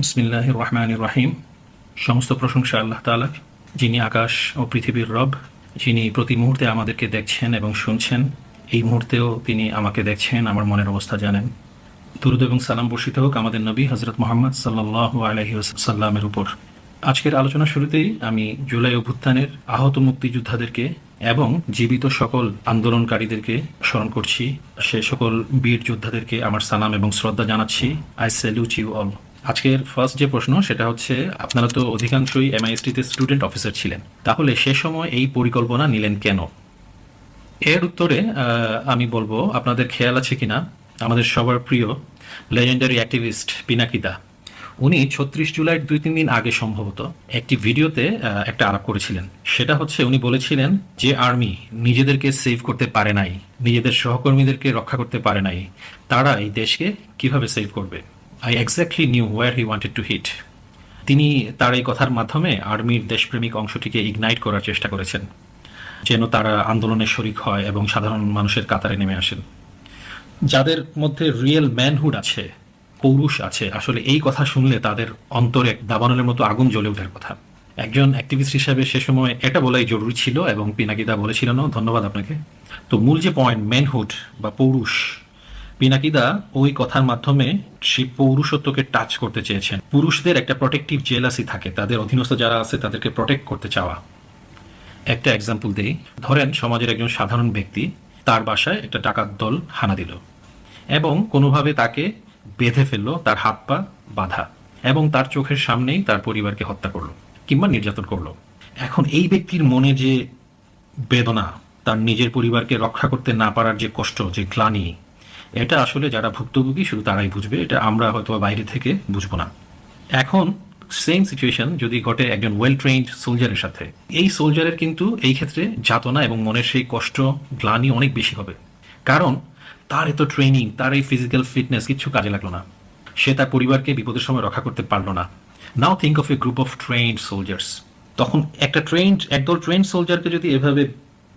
বিসমিল্লাহ রহমান রাহিম সমস্ত প্রশংসা আল্লাহ তালার যিনি আকাশ ও পৃথিবীর রব, যিনি প্রতি মুহূর্তে আমাদেরকে দেখছেন এবং শুনছেন, এই মুহূর্তেও তিনি আমাকে দেখছেন, আমার মনের অবস্থা জানেন। দুরুদ এবং সালাম বর্ষিত হোক আমাদের নবী হজরত মোহাম্মদ সাল্লাহ আলহি সাল্লামের উপর। আজকের আলোচনা শুরুতেই আমি জুলাই অভ্যুত্থানের আহত মুক্তিযোদ্ধাদেরকে এবং জীবিত সকল আন্দোলনকারীদেরকে স্মরণ করছি। সে সকল বীর যোদ্ধাদেরকে আমার সালাম এবং শ্রদ্ধা জানাচ্ছি। আই স্যালুট ইউ অল আজকের ফার্স্ট যে প্রশ্ন, সেটা হচ্ছে, আপনারা তো অধিকাংশই এমআইএসটিতে স্টুডেন্ট অফিসার ছিলেন। তাহলে সে সময় এই পরিকল্পনা নিলেন কেন? এর উত্তরে আমি বলব, আপনাদের খেয়াল আছে কিনা? আমাদের সবার প্রিয় লেজেন্ডারি অ্যাক্টিভিস্ট পিনাকিদা উনি ছত্রিশ জুলাইয়ের দুই তিন দিন আগে সম্ভবত একটি ভিডিওতে একটা আলাপ করেছিলেন। সেটা হচ্ছে, উনি বলেছিলেন যে, আর্মি নিজেদেরকে সেভ করতে পারে নাই, নিজেদের সহকর্মীদেরকে রক্ষা করতে পারে নাই। তারা এই দেশকে কীভাবে সেভ করবে? I exactly knew what he wanted to hit তিনি তার এই কথার মাধ্যমে আর্মির দেশপ্রেমিক অংশটিকে ইগনাইট করার চেষ্টা করেছেন, যেন তারা আন্দোলনের শরিক হয় এবং সাধারণ মানুষের কাতারে নেমে আসেন। যাদের মধ্যে রিয়েল ম্যানহুড আছে, পৌরুষ আছে, আসলে এই কথা শুনলে তাদের অন্তরে দাবানলের মতো আগুন জ্বলে ওঠার কথা। একজন অ্যাক্টিভিস্ট হিসাবে সে সময় এটা বলাই জরুরি ছিল এবং পিনাকিদা বলেছিলেন ধন্যবাদ আপনাকে। তো মূল যে পয়েন্ট ম্যানহুড বা পৌরুষ পিনাকিদা ওই কথার মাধ্যমে সেই পৌরুষত্বকে টাচ করতে চেয়েছেন। পুরুষদের একটা প্রোটেক্টিভ জেলাসি থাকে। তাদের অধীনস্থ যারা আছে, তাদেরকে প্রোটেক্ট করতে চাওয়া। একটা এক্সাম্পল দিই। ধরেন, সমাজের একজন সাধারণ ব্যক্তি তার বাসায় একটা টাকার দল হানা দিল এবং কোনোভাবে তাকে বেঁধে ফেলল তার হাত পা, বাঁধা এবং তার চোখের সামনেই তার পরিবারকে হত্যা করল কিংবা নির্যাতন করল। এখন এই ব্যক্তির মনে যে বেদনা, তার নিজের পরিবারকে রক্ষা করতে না পারার যে কষ্ট, যে গ্লানি এটা আসলে যারা ভুক্তভোগী, শুধু তারাই বুঝবে। এটা আমরা হয়তো বাইরে থেকে বুঝব না। এখন সেম সিচুয়েশন যদি ঘটে একজন ওয়েল ট্রেন্ড সোলজারের সাথে। এই সোলজারের কিন্তু এই ক্ষেত্রে যাতনা এবং মনের সেই কষ্ট, গ্লানি অনেক বেশি হবে। কারণ, তার এত ট্রেনিং তার এই ফিজিক্যাল ফিটনেস কিছু কাজে লাগল না। সে তার পরিবারকে বিপদের সময় রক্ষা করতে পারল না। Now think of a group of trained soldiers তখন একটা ট্রেন্ড একদল ট্রেন্ড সোলজারকে যদি এভাবে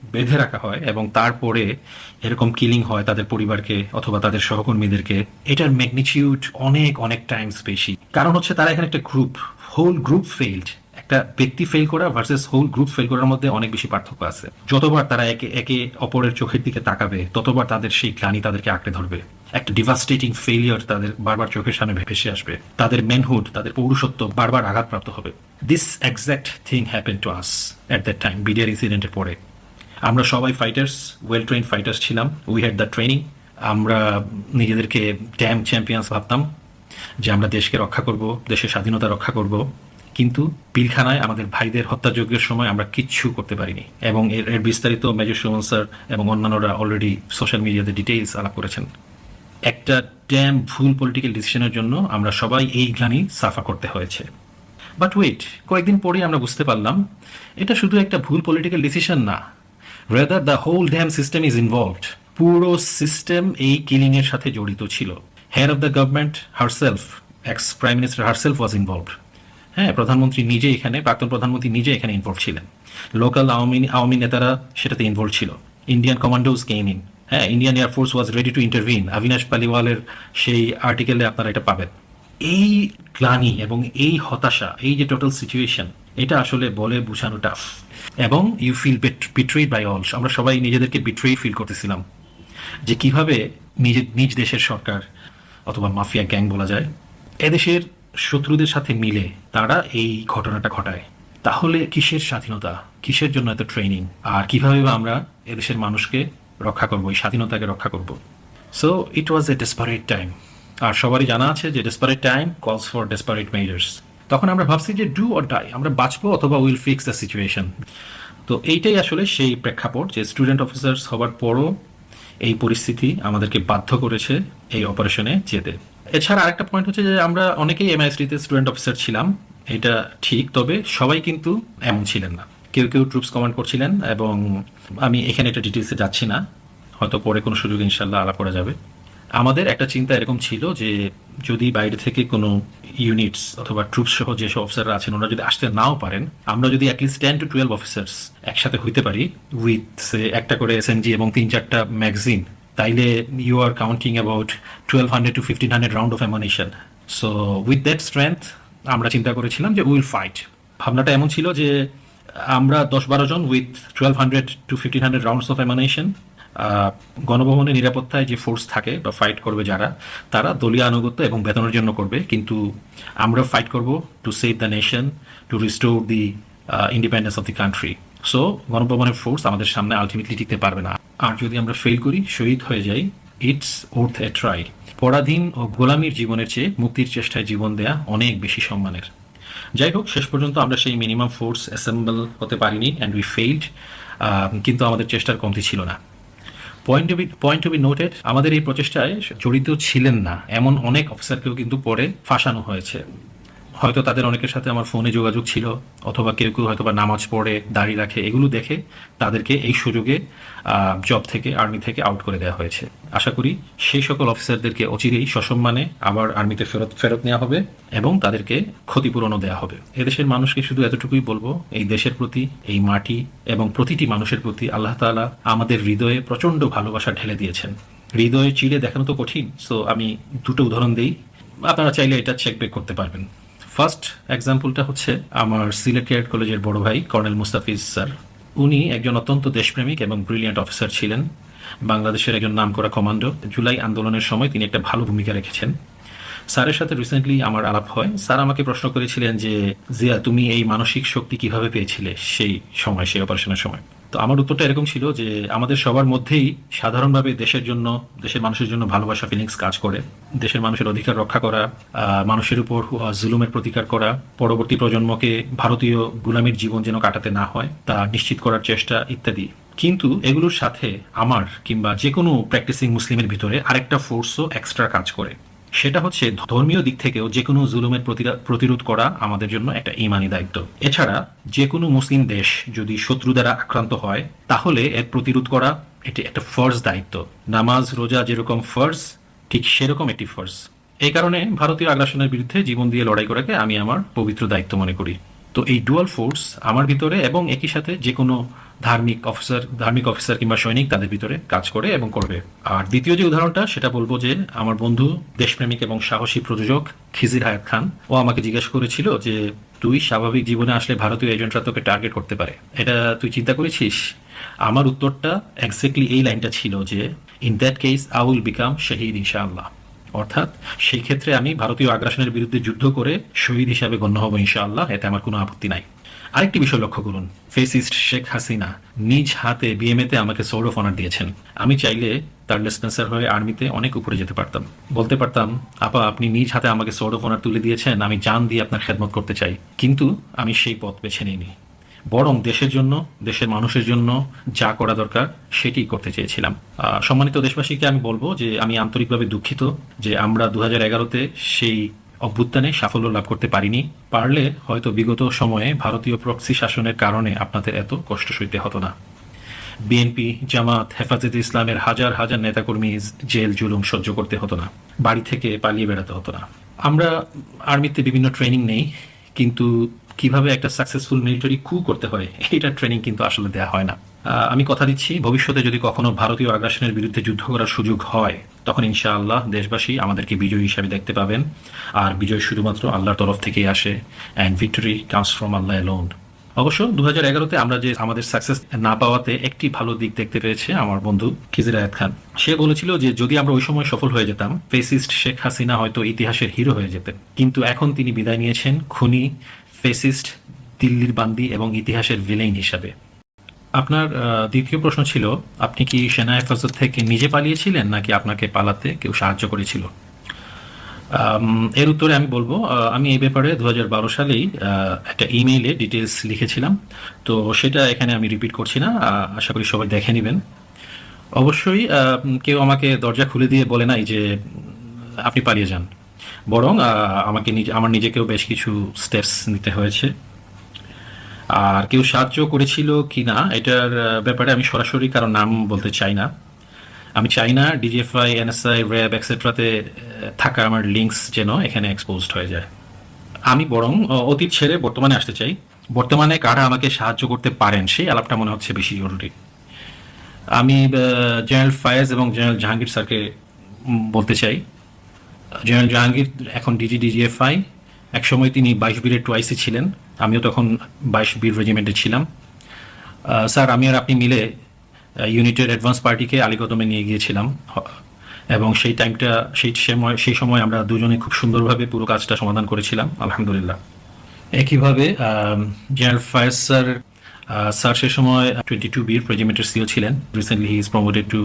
বেঁধে রাখা হয় এবং তারপরে এরকম কিলিং হয় তাদের পরিবারকে অথবা তাদের সহকর্মীদেরকে। এটার ম্যাগনিটিউড অনেক অনেক টাইমস বেশি। কারণ হচ্ছে তারা এখানে একটা গ্রুপ হোল গ্রুপ ফেইল্ড একটা ব্যক্তি ফেল করা ভার্সেস হোল গ্রুপ ফেল করার মধ্যে অনেক বেশি পার্থক্য আছে। যতবার তারা একে একে অপরের চোখের দিকে তাকাবে, ততবার তাদের সেই গ্লানি তাদেরকে আঁকড়ে ধরবে। একটা ডিভাস্টেটিং ফেলিয়ার তাদের বারবার চোখের সামনে ভেসে আসবে। তাদের ম্যানহুড তাদের পৌরুষত্ব বারবার আঘাতপ্রাপ্ত হবে। This exact thing happen to us at that time BDR ইনসিডেন্টের পরে। আমরা সবাই ফাইটার্স ওয়েল ট্রেন ফাইটার্স ছিলাম। উই হ্যাড দ্য ট্রেনিং আমরা নিজেদেরকে ড্যাম চ্যাম্পিয়ন্স ভাবতাম যে আমরা দেশকে রক্ষা করব, দেশের স্বাধীনতা রক্ষা করব। কিন্তু পিলখানায় আমাদের ভাইদের হত্যাযজ্ঞের সময় আমরা কিচ্ছু করতে পারিনি এবং এর এর বিস্তারিত মেজর সুমন স্যার এবং অন্যান্যরা অলরেডি সোশ্যাল মিডিয়াতে ডিটেইলস আলাপ করেছেন। একটা ড্যাম ভুল পলিটিক্যাল ডিসিশনের জন্য আমরা সবাই এই গ্লানি সাফা করতে হয়েছে। বাট ওয়েট কয়েকদিন পরে আমরা বুঝতে পারলাম, এটা শুধু একটা ভুল পলিটিক্যাল ডিসিশন না rather the whole damn system is involved পুরো সিস্টেম এই কিলিং এর সাথে জড়িত ছিল। Head of the government herself ex prime minister herself was involved হ্যাঁ প্রধানমন্ত্রী নিজে এখানে, প্রাক্তন প্রধানমন্ত্রী নিজে এখানে ইনভলভ ছিলেন। লোকাল আওয়ামী আওয়ামী নেতারা সেটাতে ইনভলভ ছিল। ইন্ডিয়ান কমান্ডোজ কেম ইন হ্যাঁ Indian air force was ready to intervene Abinash পালিওয়ালের সেই আর্টিকেলে আপনারা এটা পাবেন। এই গ্লানি এবং এই হতাশা, এই যে টোটাল সিচুয়েশন এটা আসলে বলে বোঝানো টাফ এবং you feel betrayed by all আমরা সবাই নিজেদেরকে বিট্রেড ফিল করতেছিলাম। যে কীভাবে নিজের নিজ দেশের সরকার অথবা মাফিয়া গ্যাং বলা যায়, এদেশের শত্রুদের সাথে মিলে তারা এই ঘটনাটা ঘটায়। তাহলে কিসের স্বাধীনতা? কিসের জন্য এত ট্রেনিং আর কীভাবে আমরা এদেশের মানুষকে রক্ষা করব, এই স্বাধীনতাকে রক্ষা করব? So it was a desperate time আর সবারই জানা আছে যে desperate time calls for desperate measures তখন আমরা ভাবছি যে ডু অর ডাই আমরা বাঁচবো অথবা উইল ফিক্স দ্য সিচুয়েশন তো এইটাই আসলে সেই প্রেক্ষাপট যে স্টুডেন্ট অফিসার্স হবার পরও এই পরিস্থিতি আমাদেরকে বাধ্য করেছে এই অপারেশনে যেতে। এছাড়া আরেকটা পয়েন্ট হচ্ছে যে আমরা অনেকেই এমআইএসটিতে স্টুডেন্ট অফিসার ছিলাম, এটা ঠিক, তবে সবাই কিন্তু এমন ছিলেন না। কেউ কেউ ট্রুপস কমান্ড করছিলেন এবং আমি এখানে একটা ডিটেলসে যাচ্ছি না, হয়তো পরে কোনো সুযোগ ইনশাল্লাহ আলাপ করা যাবে। আমাদের একটা চিন্তা এরকম ছিল যে যদি বাইরে থেকে কোনো ইউনিটস অথবা ট্রুপস সহ যেসব অফিসাররা আছেন ওনারা যদি আসতে নাও পারেন, আমরা যদি at least ten to twelve officers একসাথে হইতে পারি উইথ একটা করে এসএনজি এবং তিন চারটা ম্যাগজিন তাইলে you are counting about twelve hundred to fifteen hundred round of ammunition so with that strength আমরা চিন্তা করেছিলাম যে উইল ফাইট ভাবনাটা এমন ছিল যে আমরা দশ বারো জন with twelve hundred to fifteen hundred rounds of ammunition গণভবনের নিরাপত্তায় যে ফোর্স থাকে বা ফাইট করবে যারা, তারা দলীয় আনুগত্য এবং বেতনের জন্য করবে। কিন্তু আমরা ফাইট করব to save the nation to restore the independence of the country so গণভবনের ফোর্স আমাদের সামনে আলটিমেটলি টিকতে পারবে না। আর যদি আমরা ফেল করি, শহীদ হয়ে যাই ইটস ওর্থ এ ট্রাই পরাধীন ও গোলামীর জীবনের চেয়ে মুক্তির চেষ্টায় জীবন দেয়া অনেক বেশি সম্মানের। যাই হোক, শেষ পর্যন্ত আমরা সেই মিনিমাম ফোর্স অ্যাসেম্বল হতে পারিনি অ্যান্ড উই ফেইল্ড কিন্তু আমাদের চেষ্টার কমতি ছিল না। Point point to be noted আমাদের এই প্রচেষ্টায় জড়িত ছিলেন না। এমন অনেক অফিসারকেও কিন্তু পরে ফাঁসানো হয়েছে। হয়তো তাদের অনেকের সাথে আমার ফোনে যোগাযোগ ছিল, অথবা কেউ কেউ হয়তো বা নামাজ পড়ে দাঁড়িয়ে রাখে, এগুলো দেখে তাদেরকে এই সুযোগে জব থেকে আর্মি থেকে আউট করে দেওয়া হয়েছে। আশা করি সেই সকল অফিসারদেরকে অচিরেই সসম্মানে আবার আর্মিতে ফেরত ফেরত নেওয়া হবে এবং তাদেরকে ক্ষতিপূরণও দেওয়া হবে। এদেশের মানুষকে শুধু এতটুকুই বলব, এই দেশের প্রতি, এই মাটি এবং প্রতিটি মানুষের প্রতি আল্লাহ তাআলা আমাদের হৃদয়ে প্রচণ্ড ভালোবাসা ঢেলে দিয়েছেন। হৃদয়ে চিড়ে দেখানো তো কঠিন সো আমি দুটো উদাহরণ দিই। আপনারা চাইলে এটা চেক করতে পারবেন। ফার্স্ট এক্সাম্পলটা হচ্ছে আমার সিলেট ক্যারেট কলেজের বড় ভাই কর্নেল মুস্তাফিজ স্যার উনি একজন অত্যন্ত দেশপ্রেমিক এবং ব্রিলিয়ান্ট অফিসার ছিলেন, বাংলাদেশের একজন নামকরা কমান্ডো জুলাই আন্দোলনের সময় তিনি একটা ভালো ভূমিকা রেখেছেন। স্যারের সাথে রিসেন্টলি আমার আলাপ হয়। স্যার আমাকে প্রশ্ন করেছিলেন যে, জিয়া, তুমি এই মানসিক শক্তি কীভাবে পেয়েছিলে সেই সময়, সেই অপারেশনের সময়? তো আমার উত্তরটা এরকম ছিল যে আমাদের সবার মধ্যেই সাধারণভাবে দেশের জন্য, দেশের মানুষের জন্য ভালোবাসা ফিলিংস কাজ করে। দেশের মানুষের অধিকার রক্ষা করা মানুষের উপর জুলুমের প্রতিকার করা, পরবর্তী প্রজন্মকে ভারতীয় গুলামীর জীবন যেন কাটাতে না হয়, তা নিশ্চিত করার চেষ্টা ইত্যাদি। কিন্তু এগুলোর সাথে আমার কিংবা যে কোনো প্র্যাকটিসিং মুসলিমের ভিতরে আরেকটা ফোর্সও এক্সট্রা কাজ করে। সেটা হচ্ছে ধর্মীয় দিক থেকেও যে কোনো জুলুমের প্রতিরা- প্রতিরোধ করা আমাদের জন্য একটা ইমানি দায়িত্ব। এছাড়া যে কোনো মুসলিম দেশ যদি শত্রু দ্বারা আক্রান্ত হয়, তাহলে এর প্রতিরোধ করা এটি একটা ফর্জ দায়িত্ব। নামাজ, রোজা যেরকম ফর্জ, ঠিক সেরকম একটি ফর্জ। এই কারণে ভারতীয় আগ্রাসনের বিরুদ্ধে জীবন দিয়ে লড়াই করাকে আমি আমার পবিত্র দায়িত্ব মনে করি। তো এই ডুয়াল ফোর্স আমার ভিতরে এবং একই সাথে যে কোনো ধার্মিক অফিসার ধার্মিক অফিসার কিংবা সৈনিক তাদের ভিতরে কাজ করে এবং করবে। আর দ্বিতীয় যে উদাহরণটা, সেটা বলব যে আমার বন্ধু, দেশপ্রেমিক এবং সাহসী প্রযোজক খিজির হায়াত খান, ও আমাকে জিজ্ঞাসা করেছিল যে, তুই স্বাভাবিক জীবনে আসলে ভারতীয় এজেন্টরা তোকে টার্গেট করতে পারে? এটা তুই চিন্তা করেছিস? আমার উত্তরটা এক্স্যাক্টলি এই লাইনটা ছিল যে in that case I will become শহীদ ইনশাআল্লাহ অর্থাৎ সেই ক্ষেত্রে আমি ভারতীয় আগ্রাসনের বিরুদ্ধে যুদ্ধ করে শহীদ হিসাবে গণ্য হব ইনশাআল্লাহ এতে আমার কোনো আপত্তি নাই। আরেকটি বিষয় লক্ষ্য করুন। ফেসিস্ট শেখ হাসিনা নিজ হাতে বিএমএতে আমাকে অফ অনার দিয়েছেন। আমি চাইলে তার লেসপেন্সার হয়ে আর্মিতে অনেক উপরে যেতে পারতাম। বলতে পারতাম, আপা, আপনি নিজ হাতে আমাকে অফ অনার তুলে দিয়েছেন, আমি জান দিয়ে আপনার খেদমত করতে চাই। কিন্তু আমি সেই পথ বেছে নিইনি। বরং দেশের জন্য, দেশের মানুষের জন্য যা করা দরকার সেটি করতে চেয়েছিলাম। সম্মানিত দেশবাসীকে আমি বলব যে, আমি আন্তরিকভাবে দুঃখিত যে আমরা দু হাজার সেই অভ্যুত্থানে সাফল্য লাভ করতে পারিনি, পারলে হয়তো বিগত সময়ে ভারতীয় প্রক্সি শাসনের কারণে আপনাদের এত কষ্ট সইতে হতো না। বিএনপি, জামাত, হেফাজতে ইসলামের হাজার হাজার নেতাকর্মী জেল জুলুম সহ্য করতে হতো না, বাড়ি থেকে পালিয়ে বেড়াতে হতো না। আমরা আর্মিতে বিভিন্ন ট্রেনিং নেই, কিন্তু কীভাবে একটা সাকসেসফুল মিলিটারি কু করতে হয় এইটার ট্রেনিং কিন্তু আসলে দেওয়া হয় না। আমি কথা দিচ্ছি, ভবিষ্যতে যদি কখনো ভারতীয় আগ্রাসনের বিরুদ্ধে যুদ্ধ করার সুযোগ হয় তখন ইনশাআল্লাহ দেশবাসী আমাদেরকে বিজয় হিসাবে দেখতে পাবেন। আর বিজয় শুধুমাত্র আল্লাহর তরফ থেকেই আসে। And victory comes from Allah alone অবশ্য দু হাজার এগারোতে আমরা যে আমাদের সাকসেস না পাওয়াতে একটি ভালো দিক দেখতে পেয়েছে আমার বন্ধু খিজির খান। সে বলেছিল যে, যদি আমরা ওই সময় সফল হয়ে যেতাম, ফেসিস্ট শেখ হাসিনা হয়তো ইতিহাসের হিরো হয়ে যেতেন। কিন্তু এখন তিনি বিদায় নিয়েছেন খুনি, ফেসিস্ট, দিল্লির বান্দি এবং ইতিহাসের ভিলেইন হিসাবে। আপনার দ্বিতীয় প্রশ্ন ছিল, আপনি কি সেনা হেফাজত থেকে নিজে পালিয়েছিলেন নাকি আপনাকে পালাতে কেউ সাহায্য করেছিল? এর উত্তরে আমি বলব আমি এই ব্যাপারে দু বারো সালেই একটা ইমেইলে ডিটেলস লিখেছিলাম। তো সেটা এখানে আমি রিপিট করছি না আশা করি সবাই দেখে নেবেন। অবশ্যই কেউ আমাকে দরজা খুলে দিয়ে বলে নাই যে, আপনি পালিয়ে যান। বরং আমাকে নিজে, আমার নিজেকেও বেশ কিছু স্টেপস নিতে হয়েছে। আর কেউ সাহায্য করেছিল কি না এটার ব্যাপারে আমি সরাসরি কারও নাম বলতে চাই না। আমি চাই না ডিজিএফআই এনএসআই র্যাব এক্সেট্রাতে থাকা আমার লিঙ্কস যেন এখানে এক্সপোজড হয়ে যায়। আমি বরং অতীত ছেড়ে বর্তমানে আসতে চাই। বর্তমানে কারা আমাকে সাহায্য করতে পারেন, সেই আলাপটা মনে হচ্ছে বেশি জরুরি। আমি জেনারেল ফায়েজ এবং জেনারেল জাহাঙ্গীর স্যারকে বলতে চাই। জেনারেল জাহাঙ্গীর এখন ডিজি ডিজিএফআই একসময় তিনি বাইশ বীরের টুয়াইসি ছিলেন। আমিও তখন বাইশ বীর রেজিমেন্টে ছিলাম। স্যার, আমি আর আপনি মিলে ইউনিটের অ্যাডভান্স পার্টিকে আলিকদমে নিয়ে গিয়েছিলাম। এবং সেই টাইমটা সেই সময় সেই সময় আমরা দুজনে খুব সুন্দরভাবে পুরো কাজটা সমাধান করেছিলাম, আলহামদুলিল্লাহ। একইভাবে জেনারেল ফায়ার স্যার স্যার সে সময় টোয়েন্টি টু বির রেজিমেন্টের সিও ছিলেন। Recently he is promoted to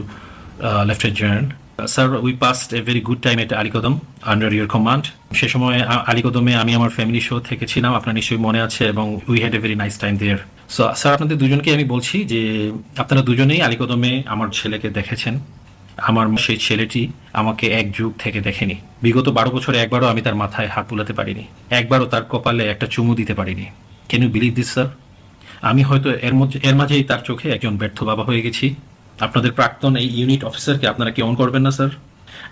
lieutenant general sir we past a very good time at Alikadam under your command সে সময় আলিকদমে আমি আমার ফ্যামিলি শো থেকেছিলাম, আপনার নিশ্চয়ই মনে আছে, এবং we had a very nice time there so sir আপনাদের দুজনকে আমি বলছি যে, আপনারা দুজনেই আলিকদমে আমার ছেলেকে দেখেছেন। আমার সেই ছেলেটি আমাকে এক যুগ থেকে দেখেনি। বিগত বারো বছরে একবারও আমি তার মাথায় হাত বুলাতে পারিনি। একবারও তার কপালে একটা চুমু দিতে পারিনি। কেন বিলিভ দিস স্যার আমি হয়তো এর মধ্যে, এর মাঝেই তার চোখে একজন ব্যর্থ বাবা হয়ে গেছি। আপনাদের প্রাক্তন এই ইউনিট অফিসারকে আপনারা কি অন করবেন না স্যার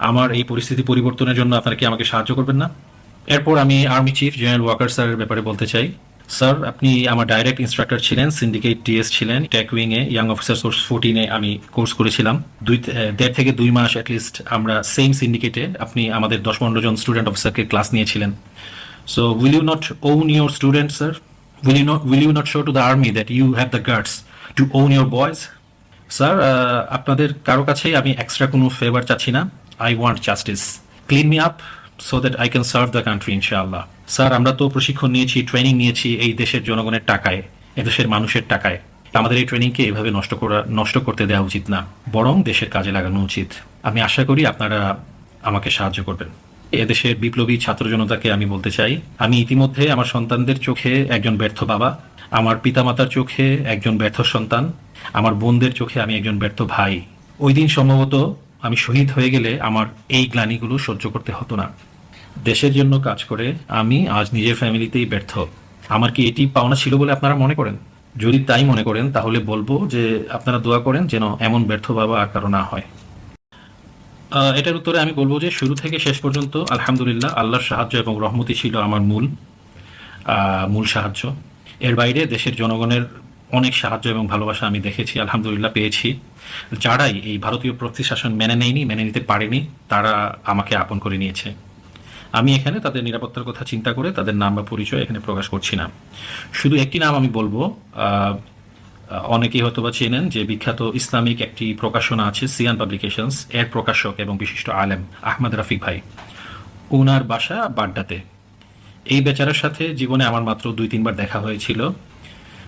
আমার এই পরিস্থিতি পরিবর্তনের জন্য আপনারা কি আমাকে সাহায্য করবেন না? এরপর আমি আর্মি চিফ জেনারেল ওয়াকার স্যারের ব্যাপারে বলতে চাই। স্যার আপনি আমার ডাইরেক্ট ইনস্ট্রাক্টর ছিলেন সিন্ডিকেট টিএস ছিলেন tech wing a young officer source ফোরটিনে আমি কোর্স করেছিলাম। দুই দেড় থেকে দুই মাস অ্যাটলিস্ট আমরা সেম সিন্ডিকেটে আপনি আমাদের দশ পনেরো জন স্টুডেন্ট অফিসারকে ক্লাস নিয়েছিলেন। So will you not own your student sir will you not will you not show to the army that you have the guards to own your boys sir আপনাদের কারও কাছেই আমি এক্সট্রা কোনো favour চাচ্ছি না। I want justice clean me up so that I can serve the country ইনশাআল্লাহ sir আমরা তো প্রশিক্ষণ নিয়েছি ট্রেনিং নিয়েছি এই দেশের জনগণের টাকায় এদেশের মানুষের টাকায়। আমাদের এই ট্রেনিংকে এভাবে নষ্ট করা, নষ্ট করতে দেওয়া উচিত না, বরং দেশের কাজে লাগানো উচিত। আমি আশা করি আপনারা আমাকে সাহায্য করবেন। এদেশের বিপ্লবী ছাত্র জনতাকে আমি বলতে চাই, আমি ইতিমধ্যে আমার সন্তানদের চোখে একজন ব্যর্থ বাবা, আমার পিতামাতার চোখে একজন ব্যর্থ সন্তান আমার বোনদের চোখে আমি একজন ব্যর্থ ভাই। ওই দিন সম্ভবত আমি শহীদ হয়ে গেলে আমার এই গ্লানিগুলো সহ্য করতে হতো না। দেশের জন্য কাজ করে আমি আজ নিজের ফ্যামিলিতেই ব্যর্থ। আমার কি এটি পাওনা ছিল বলে আপনারা মনে করেন? যদি তাই মনে করেন, তাহলে বলব যে আপনারা দোয়া করেন যেন এমন ব্যর্থ বাবা আর কারও না হয়। এটার উত্তরে আমি বলব যে শুরু থেকে শেষ পর্যন্ত আলহামদুলিল্লাহ আল্লাহর সাহায্য এবং রহমতি ছিল আমার মূল মূল সাহায্য। এর বাইরে দেশের জনগণের অনেক সাহায্য এবং ভালোবাসা আমি দেখেছি, আলহামদুলিল্লাহ পেয়েছি। যারাই এই ভারতীয় প্রতি শাসন মেনে নেয়নি, মেনে নিতে পারেনি, তারা আমাকে আপন করে নিয়েছে। আমি এখানে তাদের নিরাপত্তার কথা চিন্তা করে তাদের নাম বা পরিচয় এখানে প্রকাশ করছি না। শুধু একটি নাম আমি বলব অনেকেই হয়তো বা চেনেন যে বিখ্যাত ইসলামিক একটি প্রকাশনা আছে, সিয়ান পাবলিকেশনস, এর প্রকাশক এবং বিশিষ্ট আলেম আহমদ রফিক ভাই। ওনার বাসা বাড্ডাতে। এই বেচারার সাথে জীবনে আমার মাত্র দুই তিনবার দেখা হয়েছিল।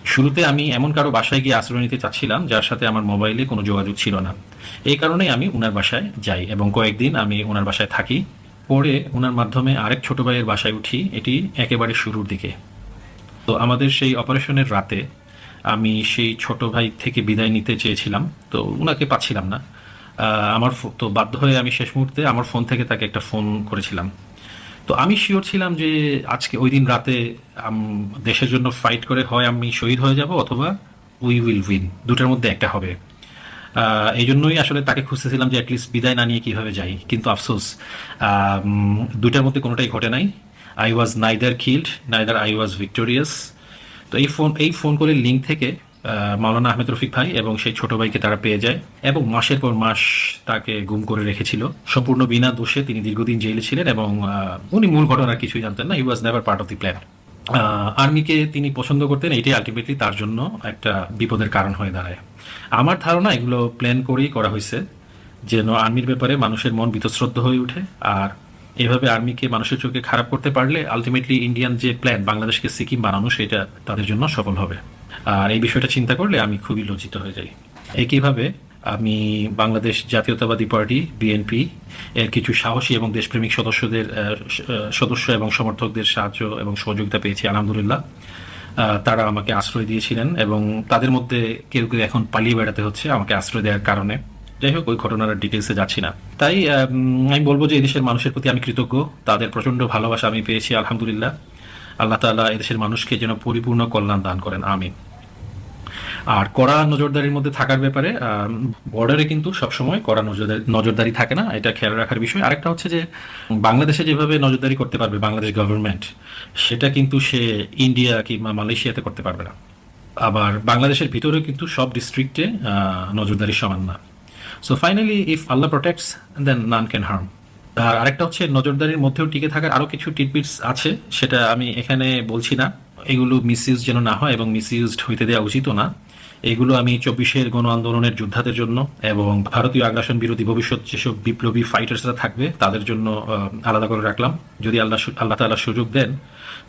শুরুতে আমি এমন কারও বাসায় গিয়ে আশ্রয় নিতে চাচ্ছিলাম যার সাথে আমার মোবাইলে কোনো যোগাযোগ ছিল না। এই কারণেই আমি ওনার বাসায় যাই এবং কয়েকদিন আমি ওনার বাসায় থাকি। পরে ওনার মাধ্যমে আরেক ছোট ভাইয়ের বাসায় উঠি, এটি একেবারে শুরুর দিকে। তো আমাদের সেই অপারেশনের রাতে আমি সেই ছোট ভাই থেকে বিদায় নিতে চেয়েছিলাম, তো ওনাকে পাচ্ছিলাম না। আমার তো বাধ্য হয়ে আমি শেষ মুহূর্তে আমার ফোন থেকে তাকে একটা ফোন করেছিলাম। তো আমি শিওর ছিলাম যে আজকে ওই দিন রাতে দেশের জন্য ফাইট করে হয় আমি শহীদ হয়ে যাব অথবা উই উইল উইন দুটার মধ্যে একটা হবে। এই জন্যই আসলে তাকে খুঁজতেছিলাম যে অ্যাটলিস্ট বিদায় না নিয়ে কীভাবে যাই। কিন্তু আফসোস দুটার মধ্যে কোনোটাই ঘটে নাই। I was neither killed neither I was victorious তো এই ফোন এই ফোন কলের লিঙ্ক থেকে মাওলানা আহমেদ রফিক ভাই এবং সেই ছোট ভাইকে তারা পেয়ে যায় এবং মাসের পর মাস তাকে গুম করে রেখেছিল। সম্পূর্ণ বিনা দোষে তিনি দীর্ঘদিন জেলে ছিলেন এবং উনি মূল ঘটনার কিছুই জানতেন না। He was never part of the plan আর্মিকে তিনি পছন্দ করতেন, এটাই আলটিমেটলি তার জন্য একটা বিপদের কারণ হয়ে দাঁড়ায়। আমার ধারণা এগুলো প্ল্যান করেই করা হয়েছে, যেন আর্মির ব্যাপারে মানুষের মন বিতশ্রদ্ধ হয়ে ওঠে আর এভাবে আর্মিকে মানুষের চোখে খারাপ করতে পারলে আলটিমেটলি ইন্ডিয়ান যে প্ল্যান বাংলাদেশকে সিকিম বানানো, সেটা তাদের জন্য সফল হবে। আর এই বিষয়টা চিন্তা করলে আমি খুবই লজ্জিত হয়ে যাই। একইভাবে আমি বাংলাদেশ জাতীয়তাবাদী পার্টি, বিএনপি এর কিছু সাহসী এবং দেশপ্রেমিক সদস্যদের সদস্য এবং সমর্থকদের সাহায্য এবং সহযোগিতা পেয়েছি, আলহামদুলিল্লাহ। তারা আমাকে আশ্রয় দিয়েছিলেন এবং তাদের মধ্যে কেউ কেউ এখন পালিয়ে বেড়াতে হচ্ছে আমাকে আশ্রয় দেওয়ার কারণে। যাই হোক, ওই ঘটনার ডিটেলসে যাচ্ছি না। তাই আমি বলব যে এদেশের মানুষের প্রতি আমি কৃতজ্ঞ। তাদের প্রচণ্ড ভালোবাসা আমি পেয়েছি, আলহামদুলিল্লাহ। আল্লাহ তাআলা এদেশের মানুষকে যেন পরিপূর্ণ কল্যাণ দান করেন, আমিন। আর কড়া নজরদারির মধ্যে থাকার ব্যাপারে বর্ডারে কিন্তু সবসময় কড়া নজরদারি নজরদারি থাকে না। এটা খেয়াল রাখার বিষয়। আরেকটা হচ্ছে যে, বাংলাদেশে যেভাবে নজরদারি করতে পারবে বাংলাদেশ গভর্নমেন্ট সেটা কিন্তু সে ইন্ডিয়া কিংবা মালয়েশিয়াতে করতে পারবে না। আবার বাংলাদেশের ভিতরে কিন্তু সব ডিস্ট্রিক্টে নজরদারি সমান না। So finally if Allah protects then none can harm আর আরেকটা হচ্ছে নজরদারির মধ্যেও টিকে থাকার আরও কিছু টিটবিটস আছে, সেটা আমি এখানে বলছি না। এগুলো মিসইউজ যেন না হয় এবং মিসইউজড হইতে দেওয়া উচিতও না। এগুলো আমি চব্বিশের গণ আন্দোলনের যোদ্ধাদের জন্য এবং ভারতীয় আগ্রাসন বিরোধী ভবিষ্যৎ যেসব বিপ্লবী ফাইটার্সরা থাকবে, তাদের জন্য আলাদা করে রাখলাম। যদি আল্লাহ আল্লাহ তাআলা সুযোগ দেন,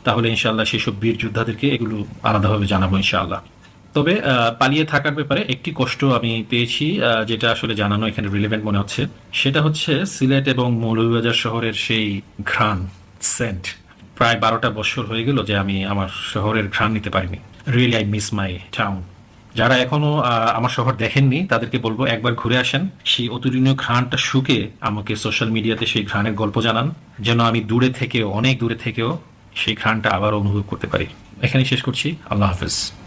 তাহলে ইনশাআল্লাহ সেসব বীর যোদ্ধাদেরকে এগুলো আলাদাভাবে জানাব ইনশাআল্লাহ। তবে পালিয়ে থাকার ব্যাপারে একটি কষ্ট আমি পেয়েছি যেটা আসলে জানানো এখানে রিলেভেন্ট মনে হচ্ছে। সেটা হচ্ছে সিলেট এবং মৌলভীবাজার শহরের সেই ঘ্রাণ, সেন্ট। প্রায় বারোটা বছর হয়ে গেল যে আমি আমার শহরের ঘ্রাণ নিতে পারিনি। Really I miss my town যারা এখনও আমার শহর দেখেননি, তাদেরকে বলব একবার ঘুরে আসেন। সেই অতুলনীয় ঘ্রাণটা শুকে আমাকে সোশ্যাল মিডিয়াতে সেই ঘ্রাণের গল্প জানান, যেন আমি দূরে থেকেও, অনেক দূরে থেকেও সেই ঘ্রাণটা আবার অনুভব করতে পারি। এখানেই শেষ করছি। আল্লাহ হাফেজ।